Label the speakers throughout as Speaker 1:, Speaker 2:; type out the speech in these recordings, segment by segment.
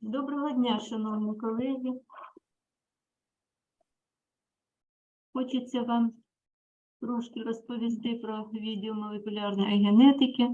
Speaker 1: Доброго дня, шановні колеги. Хочеться вам трошки розповісти про відділ молекулярної генетики.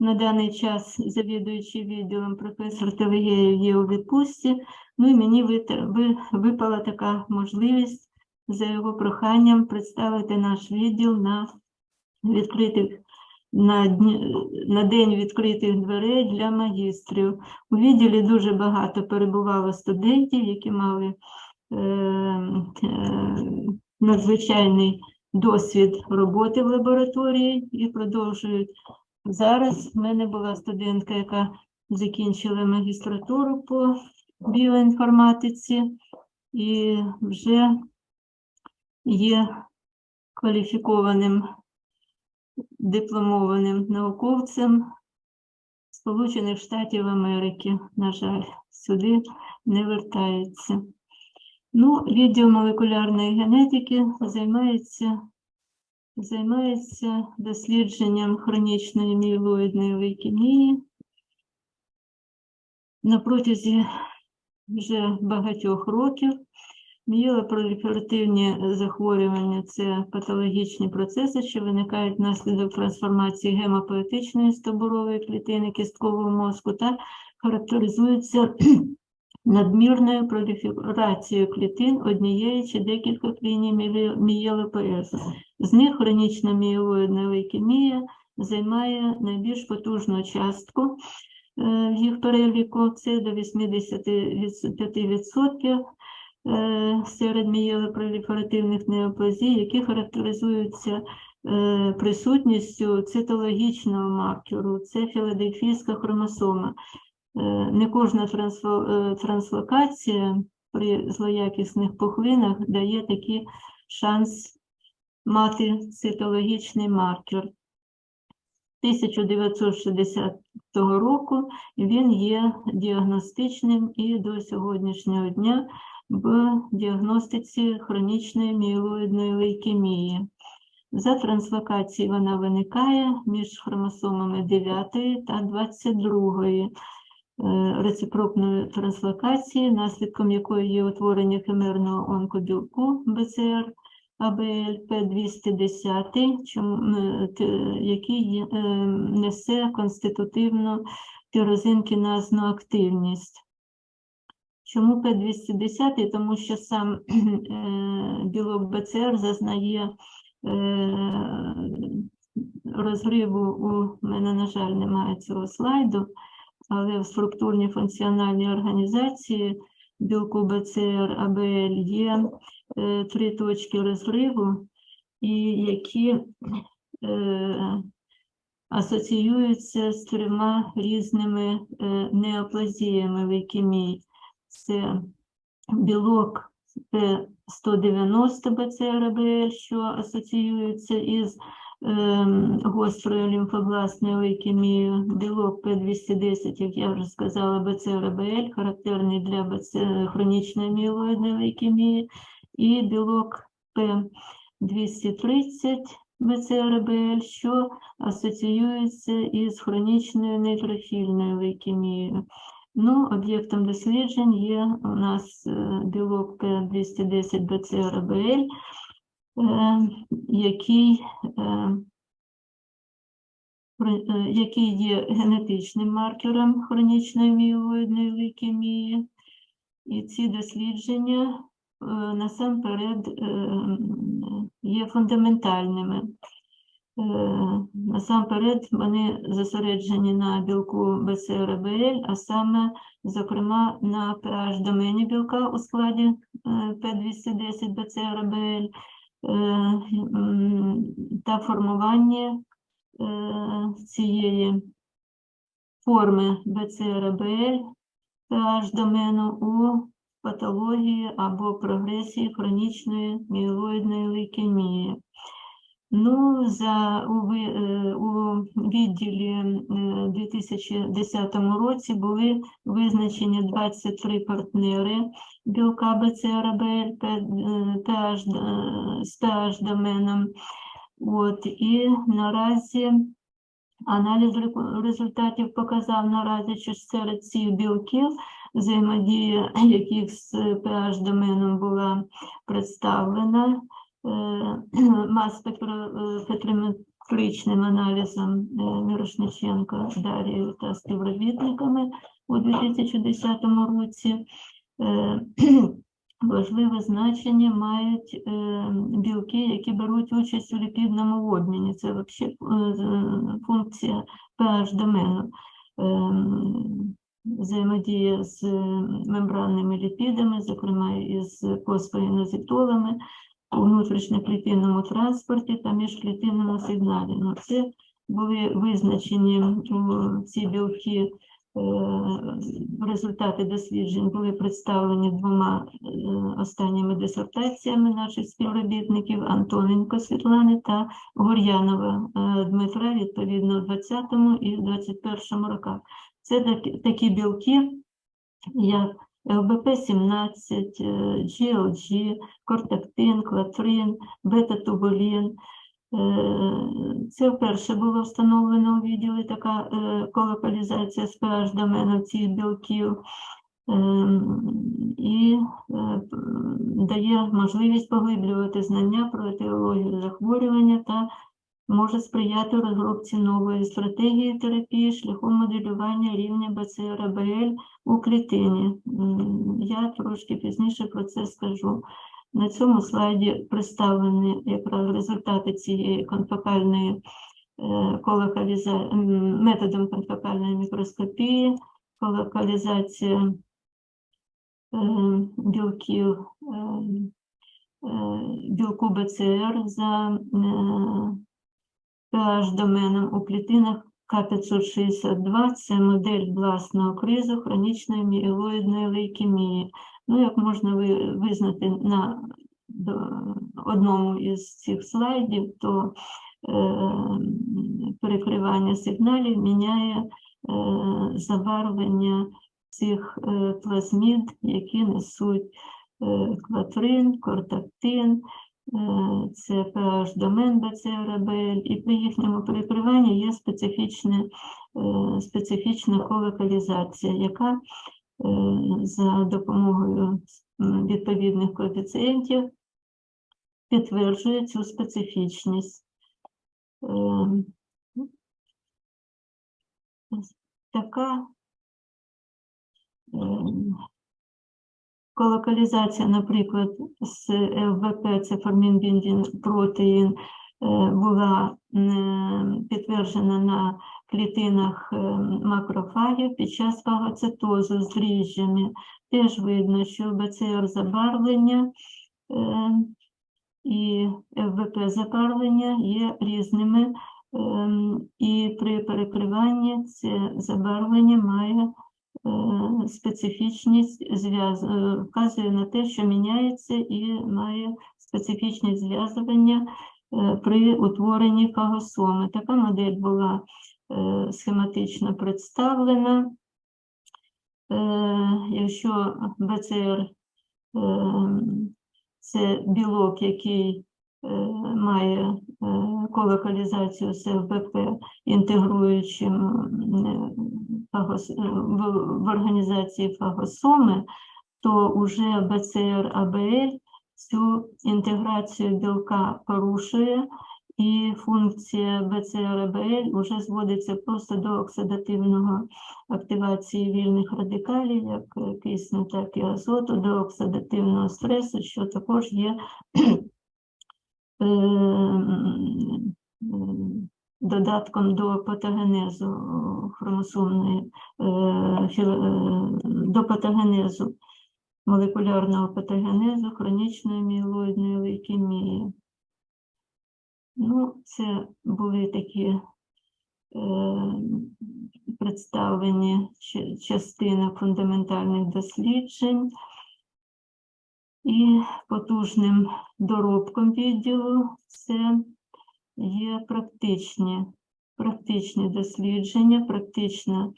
Speaker 1: На даний час завідуючий відділом професор Телегеєв є у відпустці. Ну і мені випала така можливість за його проханням представити наш відділ на відкритих на, дні, на день відкритих дверей для магістрів. У відділі дуже багато перебувало студентів, які мали е, е, надзвичайний досвід роботи в лабораторії і продовжують. Зараз в мене була студентка, яка закінчила магістратуру по біоінформатиці і вже є кваліфікованим дипломованим науковцем Сполучених Штатів Америки. На жаль, сюди не вертається. Ну, відділ молекулярної генетики займається, займається дослідженням хронічної мієлоїдної лейкемії. На протязі вже багатьох років Мієлопроліферативні захворювання це патологічні процеси, що виникають внаслідок трансформації гемопоетичної стовбурової клітини кісткового мозку та характеризуються надмірною проліферацією клітин однієї чи декількох ліній мієлопоезу. З них хронічна мієлоїдна лейкемія займає найбільш потужну частку е, в їх переліку, це до 85% е, серед мієлопроліферативних неоплазій, які характеризуються е, присутністю цитологічного маркеру, це філадельфійська хромосома. Е, Не кожна е, транслокація при злоякісних пухлинах дає такий шанс мати цитологічний маркер. 1960 року він є діагностичним і до сьогоднішнього дня в діагностиці хронічної мієлоїдної лейкемії. За транслокації вона виникає між хромосомами 9 та 22 е, рецепрокної транслокації, наслідком якої є утворення химерного онкобілку БЦР АБЛ П210, чому- е, який е, несе конститутивну тирозинкіназну активність. Чому П210? Тому що сам е, білок БЦР зазнає е, розриву, у мене, на жаль, немає цього слайду, але в структурній функціональній організації білку БЦР АБЛ є е, три точки розриву, і які асоціюються з трьома різними неоплазіями лейкемії. Це білок П190 БЦРБЛ, що асоціюється із ем, гострою лімфобласною лейкемією, білок П210, як я вже сказала, БЦРБЛ, характерний для БЦ... хронічної мієлоїдної лейкемії, і білок П230 БЦРБЛ, що асоціюється із хронічною нейтрофільною лейкемією. Ну, об'єктом досліджень є у нас е, білок П210 БЦРБЛ, е, який, е, який є генетичним маркером хронічної мієлоїдної лейкемії. І ці дослідження насамперед є фундаментальними. Е, Насамперед вони зосереджені на білку БЦРБЛ, а саме, зокрема, на pH-домені білка у складі е, P210 БЦРБЛ та формування е, цієї форми БЦРБЛ pH-домену у патології або прогресії хронічної мієлоїдної лейкемії. Ну, за, у, е, у відділі е, 2010 році були визначені 23 партнери білка БЦРБЛ PH, з PH-доменом. От, і наразі аналіз результатів показав наразі, що серед цих білків взаємодія яких з PH-доменом була представлена е, мас-спектрометричним аналізом е, Мірошниченка Дарією та співробітниками у 2010 році. Е, Важливе значення мають е, білки, які беруть участь у ліпідному обміні. Це взагалі функція pH-домену. Ем, Взаємодія з е, мембранними ліпідами, зокрема із фосфоінозитолами у внутрішньоклітинному транспорті та міжклітинному сигналі. Ну, це були визначені ці білки е, результати досліджень були представлені двома е, останніми дисертаціями наших співробітників Антоненко Світлани та Гор'янова е, Дмитра, відповідно, в 20-му і 21-му роках. Це такі білки, як ЛБП-17, е, GLG, кортектин, клатрин, бета-тубулін. Це вперше було встановлено у відділі така е, колокалізація з pH домену цих білків Ем, і е, дає можливість поглиблювати знання про етіологію захворювання та може сприяти розробці нової стратегії терапії шляхом моделювання рівня БЦР-АБЛ у клітині. Я трошки пізніше про це скажу. На цьому слайді представлені якраз результати цієї конфокальної е, колокаліза... методом конфокальної мікроскопії, колокалізація е, білків, е, білку БЦР за pH доменом у клітинах К562 це модель власного кризу хронічної мієлоїдної лейкемії. Ну, як можна визнати на одному із цих слайдів, то е, перекривання сигналів міняє е, забарвлення цих е, плазмід, які несуть клатрин, кортактин, це pH домен БЦРБЛ, і при їхньому перекриванні є специфічне, е, специфічна колокалізація, яка е, за допомогою відповідних коефіцієнтів підтверджує цю специфічність. Така колокалізація, наприклад, з ЛВП, це формінбіндін протеїн, е, була підтверджена на клітинах е, макрофагів під час фагоцитозу з дріжджами. Теж видно, що БЦР забарвлення е, і ФВП забарвлення є різними, ем, і при перекриванні це забарвлення має е, специфічність зв'яз... е, вказує на те, що міняється і має специфічність зв'язування е, при утворенні фагосоми. Така модель була е, схематично представлена. Е, Якщо БЦР це білок, який е, має е, колокалізацію з ЛБП, інтегруючим е, в, організації фагосоми, то уже БЦР-АБЛ цю інтеграцію білка порушує, і функція БЦР-АБЛ вже зводиться просто до оксидативного активації вільних радикалів, як е, кисню, так і азоту, до оксидативного стресу, що також є е, додатком до патогенезу хромосомної, е, філ- е, до патогенезу, молекулярного патогенезу хронічної мієлоїдної лейкемії. Ну, це були такі е, представлені частина фундаментальних досліджень і потужним доробком відділу це є практичні, практичні дослідження, практичне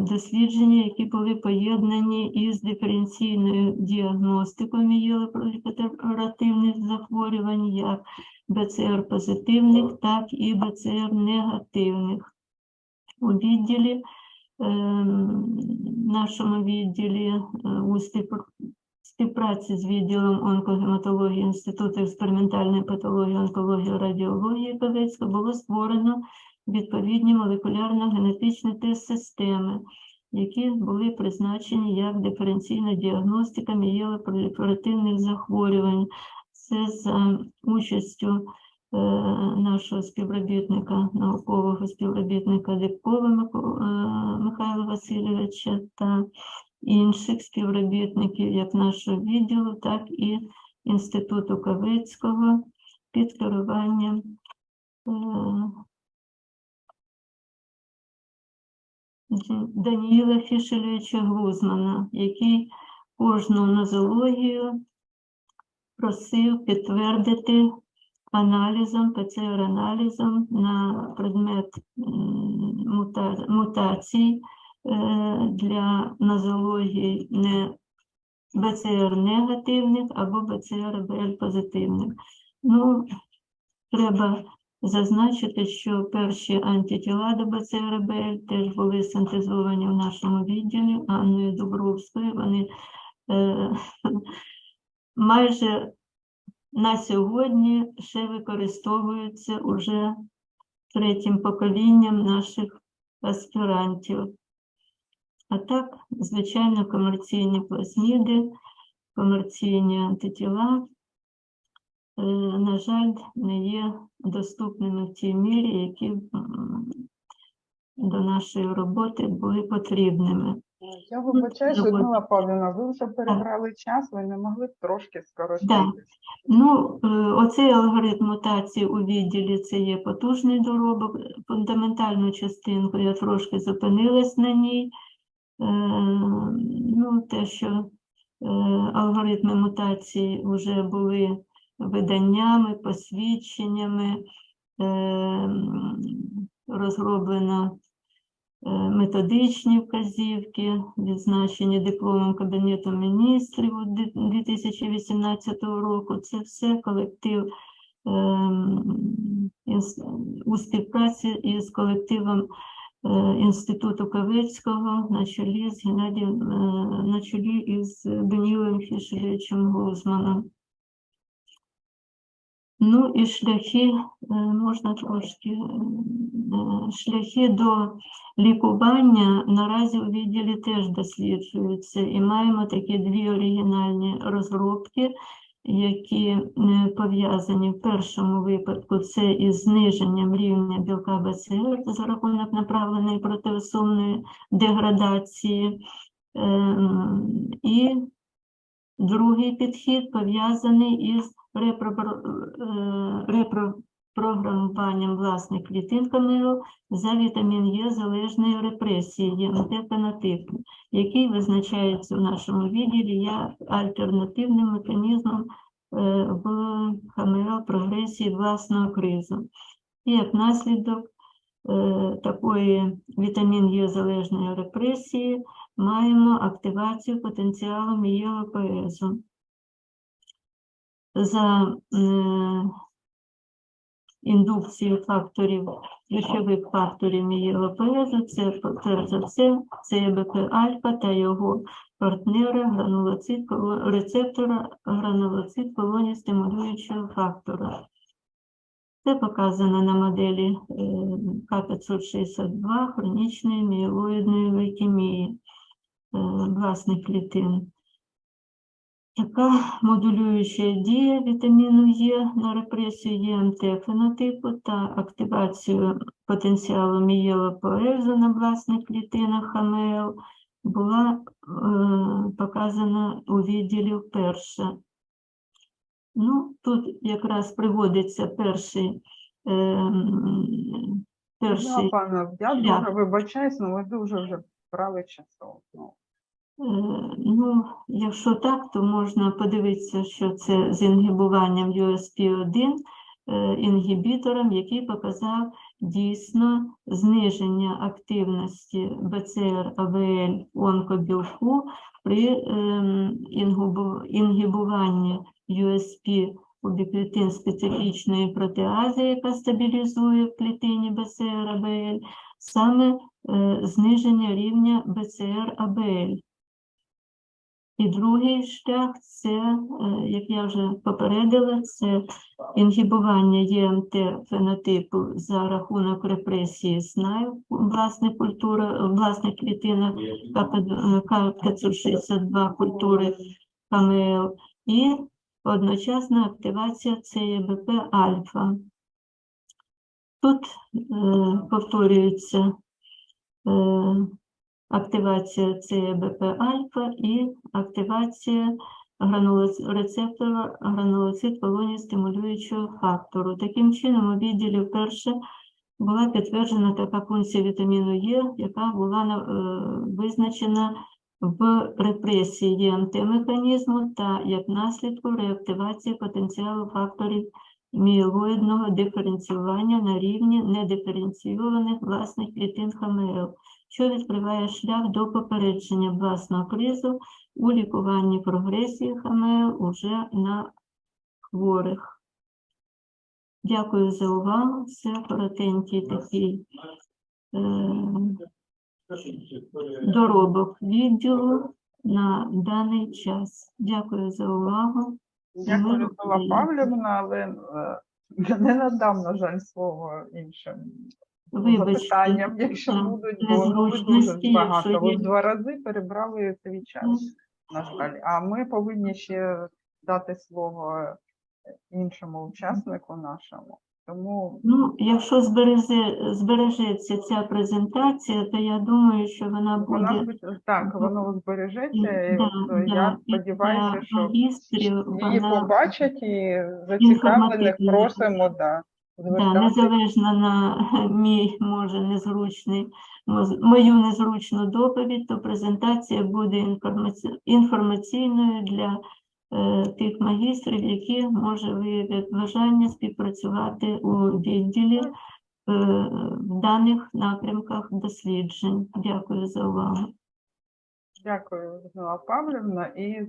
Speaker 1: дослідження, які були поєднані із диференційною діагностикою мієлопроліферативних захворювань, як БЦР позитивних, так і БЦР негативних. У відділі ем, нашому відділі е, у співпр- співпраці з відділом онкогематології Інституту експериментальної патології, онкології, радіології Кавецька було створено відповідні молекулярно-генетичні тест-системи, які були призначені як диференційна діагностика мієлопроліферативних захворювань. Це за участю е, нашого співробітника, наукового співробітника Мико- е, Михайла Васильовича та інших співробітників як нашого відділу, так і Інституту Кавицького під керуванням е, Даніїла Фішелевича Глузмана, який кожну нозологію просив підтвердити аналізом, ПЦР-аналізом на предмет мута- мутацій для нозології не БЦР негативних або БЦР БЛ позитивних. Ну, треба зазначити, що перші антитіла до БЦР-БЛ теж були синтезовані в нашому відділі Анною Дубровською. Вони е, майже на сьогодні ще використовуються уже третім поколінням наших аспірантів. А так, звичайно, комерційні плазміди, комерційні антитіла, е, на жаль, не є доступними в тій мірі, які до нашої роботи були потрібними.
Speaker 2: Я вибачаюсь,
Speaker 1: Згодна.
Speaker 2: Людмила Павлівна, ви вже перебрали час, ви не могли трошки скоротити.
Speaker 1: Ну, е, оцей алгоритм мутації у відділі це є потужний доробок. Фундаментальну частинку я трошки зупинилась на ній. Е, Ну, те, що е, алгоритми мутації вже були виданнями, посвідченнями, е, розроблено методичні вказівки, відзначені дипломом Кабінету міністрів 2018 року. Це все колектив ем, у співпраці із колективом Інституту Кавицького на чолі з Геннадієм, е, на чолі із Данілом Фішелевичем Гузманом. Ну і шляхи, е, можна трошки, е, шляхи до лікування наразі у відділі теж досліджуються, і маємо такі дві оригінальні розробки, які е, пов'язані в першому випадку це із зниженням рівня білка БЦР за рахунок направленої протиосумної деградації. Ем, І другий підхід пов'язаний із репро- е, репрограмуванням власних клітин КМЛ за вітамін Е залежної репресії ЄМТ-фенотипу, який визначається в нашому відділі як альтернативним механізмом е, в ХМЛ прогресії власного кризу. І як наслідок е, такої вітамін Е залежної репресії маємо активацію потенціалу мієлопоезу. За індукцію факторів, ключових факторів мієлопоезу, це перш за все ЦБП альфа та його партнера гранулоцит, рецептора гранулоцит колонії стимулюючого фактора. Це показано на моделі е, К562 хронічної мієлоїдної лейкемії е, власних клітин. Така модулююча дія вітаміну Е на репресію ЄМТ фенотипу та активацію потенціалу мієлопоезу на власних клітинах ХМЛ була е, показана у відділі вперше. Ну, тут якраз приводиться перший, е, перший
Speaker 2: Людмила Павлівна, я дуже вибачаюсь, але ви дуже вже брали часу. Ну,
Speaker 1: Е, Ну, якщо так, то можна подивитися, що це з інгібуванням USP1 е, інгібітором, який показав дійсно зниження активності БЦР АВЛ онкобілку при ем, інгібуванні USP убіклітин специфічної протеази, яка стабілізує в клітині БЦР АВЛ, саме е, зниження рівня БЦР АБЛ. І другий шлях це, е, як я вже попередила, це інгібування ЄМТ фенотипу за рахунок репресії СНАЮ, власне культура, власне клітина К562 культури КМЛ і одночасна активація ЦЕБП альфа. Тут е, повторюється е, активація ЦЕБП альфа і активація рецептора гранулоцит колонії стимулюючого фактору. Таким чином, у відділі вперше була підтверджена така функція вітаміну Е, яка була е, визначена в репресії ЄМТ-механізму та як наслідку реактивації потенціалу факторів мієлоїдного диференціювання на рівні недиференційованих власних клітин ХМЛ, що відкриває шлях до попередження власного кризу у лікуванні прогресії ХМЛ уже на хворих. Дякую за увагу. Це коротенький такий е, доробок відділу на даний час. Дякую за увагу.
Speaker 2: Дякую,
Speaker 1: Ми
Speaker 2: Людмила. Павлівна, але е, не надам, на жаль, слово іншим запитанням, якщо будуть, бо ну, ви дуже багато. Ви в два рази перебрали свій час, на жаль. А ми повинні ще дати слово іншому учаснику нашому. Тому
Speaker 1: Ну, якщо збереже, збережеться ця презентація, то я думаю, що вона
Speaker 2: вона
Speaker 1: буде
Speaker 2: звич- так, воно збережеться, і
Speaker 1: да,
Speaker 2: от,
Speaker 1: да,
Speaker 2: я
Speaker 1: і
Speaker 2: сподіваюся, що її
Speaker 1: вона
Speaker 2: побачать і зацікавлених просимо да,
Speaker 1: да, незалежно на мій, може, незручний, мою незручну доповідь, то презентація буде інформаційною для е, тих магістрів, які, може, виявлять бажання співпрацювати у відділі е, в даних напрямках досліджень. Дякую за увагу.
Speaker 2: Дякую, Людмила Павлівна. І